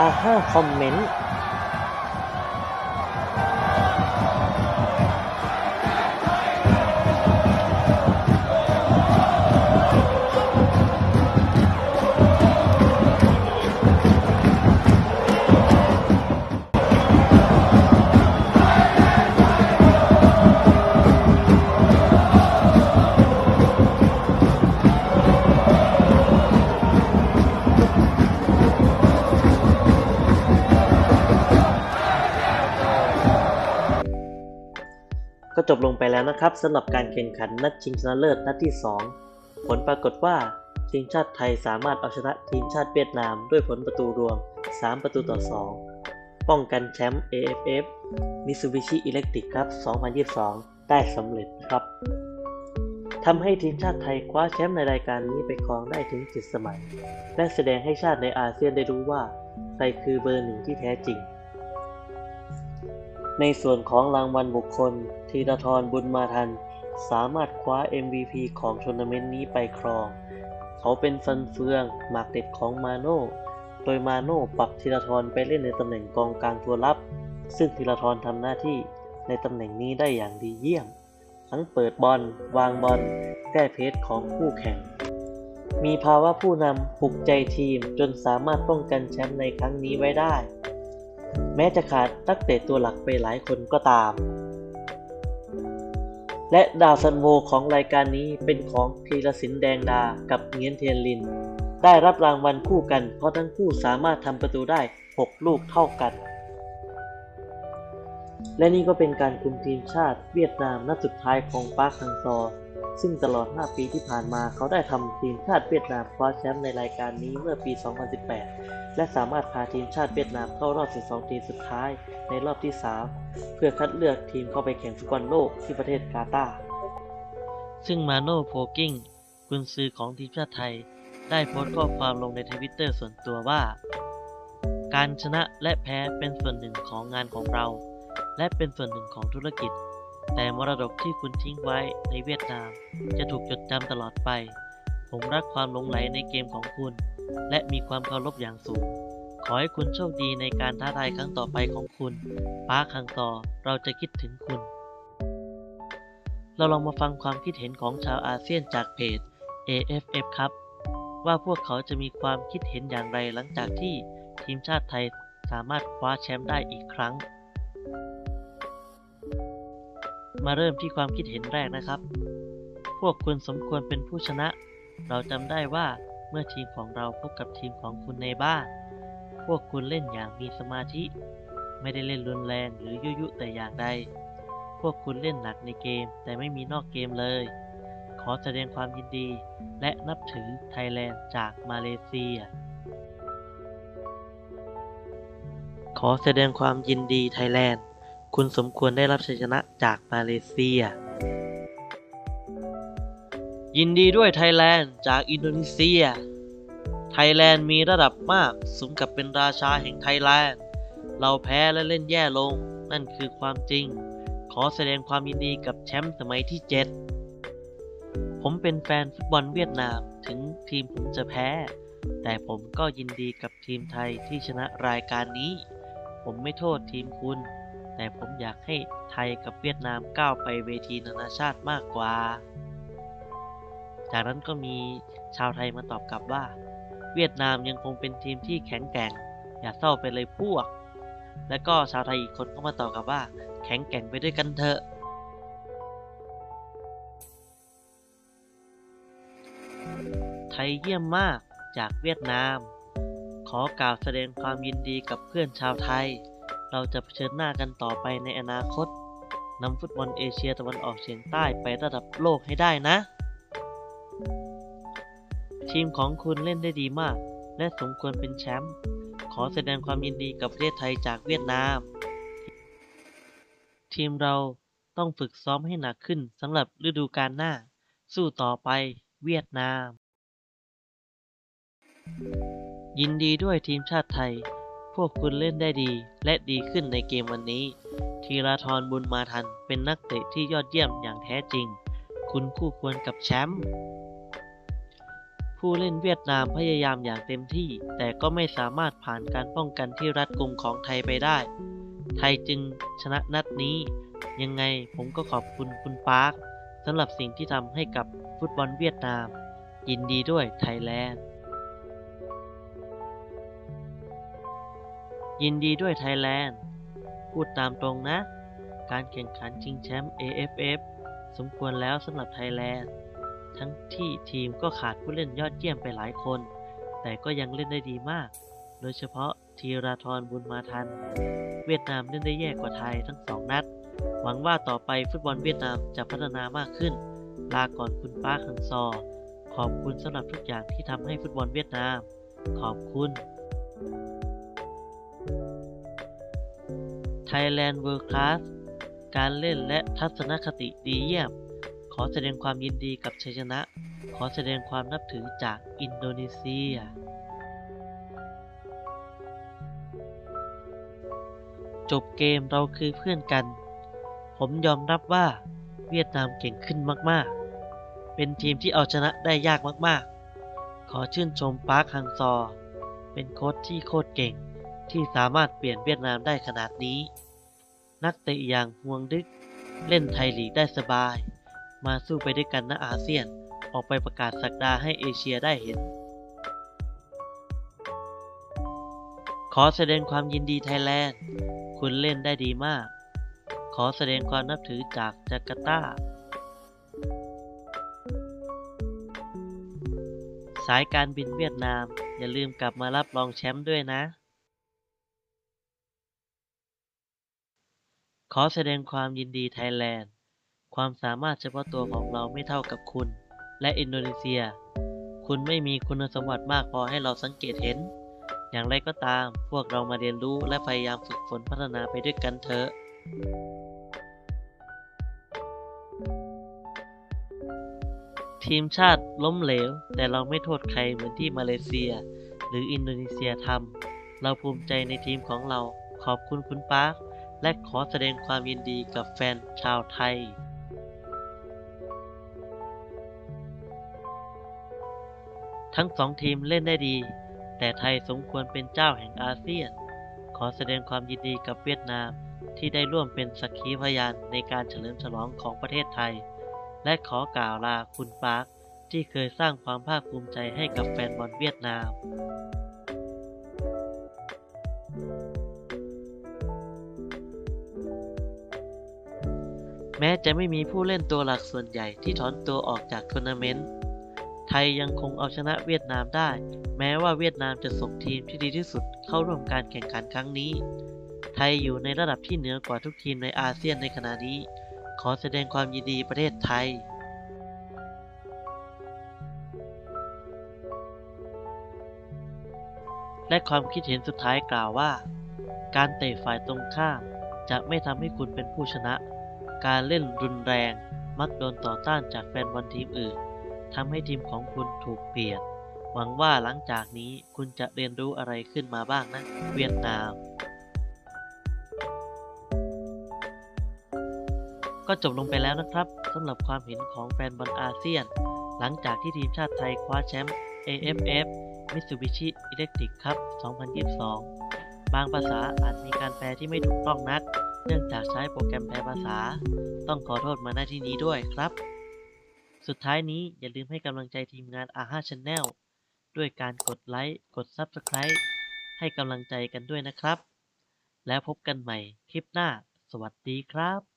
อา ก็จบลงไปแล้วนะครับสำหรับการแข่งขันนัดชิงชนะเลิศนัดที่ 2 ผลปรากฏว่าทีมชาติไทยสามารถเอาชนะทีมชาติเวียดนามด้วยผลประตูรวม 3 ประตูต่อ 2 ป้องกันแชมป์ AFF Mitsubishi Electric ครับ 2022 ได้สำเร็จครับทำให้ทีมชาติไทยคว้าแชมป์ในรายการนี้ไปครองได้ถึง 7 สมัย และแสดงให้ชาติในอาเซียนได้รู้ว่า ใครคือเบอร์หนึ่งที่แท้จริง ในส่วนของรางวัลบุคคลธีรทรบุญมาทัน สามารถคว้า MVP ของทัวร์นาเมนต์นี้ไปครอง เขาเป็นฟันเฟืองหมากเด็ดของมาโน่โดยมาโน่ปรับธีรทรไปเล่นในตำแหน่งกองกลางตัวรับ ซึ่งธีรทรทำหน้าที่ในตำแหน่งนี้ได้อย่างดีเยี่ยม ทั้งเปิดบอล วางบอล แก้เพจของคู่แข่ง มีภาวะผู้นำปลุกใจทีมจนสามารถป้องกันแชมป์ในครั้งนี้ไว้ได้ แม้จะขาดนักเตะตัวหลักไปหลายคนก็ตาม และดาวซันโวของรายการนี้เป็นของพีรศินแดงดากับเงียนเทียนลิน ได้รับรางวัลคู่กัน เพราะทั้งคู่สามารถทำประตูได้ 6 ลูกเท่ากัน และนี่ก็เป็นการคุมทีมชาติเวียดนามนัดสุดท้ายของปาร์คฮังซอ ซึ่งตลอด 5 ปีที่ผ่านมาเขาได้ทำทีมชาติเวียดนามคว้าแชมป์ในรายการนี้เมื่อปี 2018 และสามารถพาทีมชาติเวียดนามเข้ารอบ 12 ทีมสุดท้ายในรอบที่ 3 เพื่อคัดเลือกทีมเข้าไปแข่งฟุตบอลโลกที่ประเทศกาตาร์ซึ่งมาโน่โพกิ้งกุนซือของทีมชาติไทย ได้โพสต์ข้อความลงในทวิตเตอร์ส่วนตัวว่า การชนะและแพ้เป็นส่วนหนึ่งของงานของเรา และเป็นส่วนหนึ่งของธุรกิจ แต่มรดกที่คุณทิ้งไว้ในเวียดนาม จะถูกจดจำตลอดไป ผมรักความหลงไหลในเกมของคุณ และมีความเคารพอย่างสูง ขอให้คุณโชคดีในการท้าทายครั้งต่อไปของคุณป้าคังต่อเราจะคิดถึงคุณ เราลองมาฟังความคิดเห็นของชาวอาเซียนจากเพจ AFF ครับ ว่าพวกเขาจะมีความคิดเห็นอย่างไรหลังจากที่ทีมชาติไทยสามารถคว้าแชมป์ได้อีกครั้ง มาเริ่มที่ความคิดเห็นแรกนะครับ พวกคุณสมควรเป็นผู้ชนะ เราจำได้ว่าเมื่อทีมของเราพบกับทีมของคุณในบ้าน พวกคุณเล่นอย่างมีสมาธิ ไม่ได้เล่นรุนแรงหรือยุยุแต่อย่างใด พวกคุณเล่นหนักในเกมแต่ไม่มีนอกเกมเลย ขอแสดงความยินดี และนับถือไทยแลนด์จากมาเลเซีย ขอแสดงความยินดีไทยแลนด์ คุณสมควรได้รับชัยชนะจากมาเลเซีย ยินดีด้วยไทยแลนด์จากอินโดนีเซีย ไทยแลนด์มีระดับมากสมกับเป็นราชาแห่งไทยแลนด์ เราแพ้และเล่นแย่ลง นั่นคือความจริง ขอแสดงความยินดีกับแชมป์สมัยที่ 7 ผมเป็นแฟนฟุตบอลเวียดนามถึงทีมผมจะแพ้ แต่ผมก็ยินดีกับทีมไทยที่ชนะรายการนี้ ผมไม่โทษทีมคุณ แต่ผมอยากให้ไทยกับเวียดนามก้าวไปเวทีนานาชาติมากกว่า จากนั้นก็มีชาวไทยมาตอบกลับว่า เวียดนามยังคงเป็นทีมที่แข็งแกร่ง อย่าเศร้าไปเลยพวก และก็ชาวไทยอีกคนก็มาตอบกลับว่า แข็งแกร่งไปด้วยกันเถอะไทยเยี่ยมมากจากเวียดนาม ขอกล่าวแสดงความยินดีกับเพื่อนชาวไทย เราจะเผชิญหน้ากันต่อไปในอนาคตนำฟุตบอลเอเชียตะวันออกเฉียงใต้ไประดับโลกให้ได้นะ ทีมของคุณเล่นได้ดีมาก และสมควรเป็นแชมป์ขอแสดงความยินดีกับประเทศไทยจากเวียดนาม ทีมเราต้องฝึกซ้อมให้หนักขึ้นสำหรับฤดูกาลหน้า สู้ต่อไปเวียดนาม ยินดีด้วยทีมชาติไทย พวกคุณเล่นได้ดีและดีขึ้นในเกมวันนี้ ธีราธรบุญมาทันเป็นนักเตะที่ยอดเยี่ยมอย่างแท้จริง คุณคู่ควรกับแชมป์ผู้เล่นเวียดนามพยายามอย่างเต็มที่ แต่ก็ไม่สามารถผ่านการป้องกันที่รัดกุมของไทยไปได้ ไทยจึงชนะนัดนี้ ยังไงผมก็ขอบคุณคุณปาร์คสำหรับสิ่งที่ทำให้กับฟุตบอลเวียดนาม ยินดีด้วยไทยแลนด์ ยินดีด้วยไทยแลนด์ พูดตามตรงนะ การแข่งขันชิงแชมป์ AFF สมควรแล้วสำหรับไทยแลนด์ ทั้งที่ทีมก็ขาดผู้เล่นยอดเยี่ยมไปหลายคน แต่ก็ยังเล่นได้ดีมาก โดยเฉพาะธีราธรบุญมาทัน เวียดนามเล่นได้แย่กว่าไทยทั้งสองนัด หวังว่าต่อไปฟุตบอลเวียดนามจะพัฒนามากขึ้น ลาก่อนคุณป้าคังซอ ขอบคุณสำหรับทุกอย่างที่ทำให้ฟุตบอลเวียดนาม ขอบคุณ Thailand World Class การเล่นและทัศนคติดีเยี่ยม ขอแสดงความยินดีกับชัยชนะ ขอแสดงความนับถือจากอินโดนีเซีย จบเกมเราคือเพื่อนกัน ผมยอมรับว่าเวียดนามเก่งขึ้นมากๆ เป็นทีมที่เอาชนะได้ยากมากๆ ขอชื่นชมปาร์คฮังซอ เป็นโค้ชที่โคตรเก่ง ที่สามารถเปลี่ยนเวียดนามได้ขนาดนี้ นักเตะอย่างฮวงดึก เล่นไทยลีกได้สบาย มาสู้ไปด้วยกันนอาเซียนออกไปประกาศสักดาให้เอเชียได้เห็น ขอแสดงความยินดีไทยแลนด์ คุณเล่นได้ดีมาก ขอแสดงความนับถือจากจาการ์ตา สายการบินเวียดนาม อย่าลืมกลับมารับรองแชมป์ด้วยนะ ขอแสดงความยินดีไทยแลนด์ ความสามารถเฉพาะตัวของเราไม่เท่ากับคุณ และอินโดนีเซีย คุณไม่มีคุณสมบัติมากพอให้เราสังเกตเห็น อย่างไรก็ตาม พวกเรามาเรียนรู้และพยายามฝึกฝนพัฒนาไปด้วยกันเถอะ ทีมชาติล้มเหลว แต่เราไม่โทษใครเหมือนที่มาเลเซีย หรืออินโดนีเซียทำเราภูมิใจในทีมของเรา ขอบคุณคุณปาร์ค และขอแสดงความยินดีกับแฟนชาวไทยทั้งสองทีมเล่นได้ดี แต่ไทยสมควรเป็นเจ้าแห่งอาเซียน ขอแสดงความยินดีกับเวียดนามที่ได้ร่วมเป็นสักขีพยานในการเฉลิมฉลองของประเทศไทย และขอกล่าวลาคุณปาร์คที่เคยสร้างความภาคภูมิใจให้กับแฟนบอลเวียดนาม แม้จะไม่มีผู้เล่นตัวหลักส่วนใหญ่ที่ถอนตัวออกจากทัวร์นาเมนต์ ไทยยังคงเอาชนะเวียดนามได้ แม้ว่าเวียดนามจะส่งทีมที่ดีที่สุดเข้าร่วมการแข่งขันครั้งนี้ ไทยอยู่ในระดับที่เหนือกว่าทุกทีมในอาเซียนในขณะนี้ ขอแสดงความยินดีประเทศไทยและความคิดเห็นสุดท้ายกล่าวว่า การเตะฝ่ายตรงข้ามจะไม่ทำให้คุณเป็นผู้ชนะ การเล่นรุนแรง มักโดนต่อต้านจากแฟนบอลทีมอื่นทำให้ทีมของคุณถูกเปลี่ยน หวังว่าหลังจากนี้คุณจะเรียนรู้อะไรขึ้นมาบ้างนะ เวียดนาม ก็จบลงไปแล้วนะครับสำหรับความเห็นของแฟนบอลอาเซียน หลังจากที่ทีมชาติไทยคว้าแชมป์ AFF Mitsubishi Electric Cup 2022 บางภาษาอาจมีการแปลที่ไม่ถูกต้องนัก เนื่องจากใช้โปรแกรมแปลภาษา ต้องขอโทษมาณที่นี้ด้วยครับ สุดท้ายนี้อย่าลืมให้กำลังใจทีมงาน AHA Channel ด้วยการกดไลค์ กด Subscribe ให้กำลังใจกันด้วยนะครับ แล้วพบกันใหม่คลิปหน้า สวัสดีครับ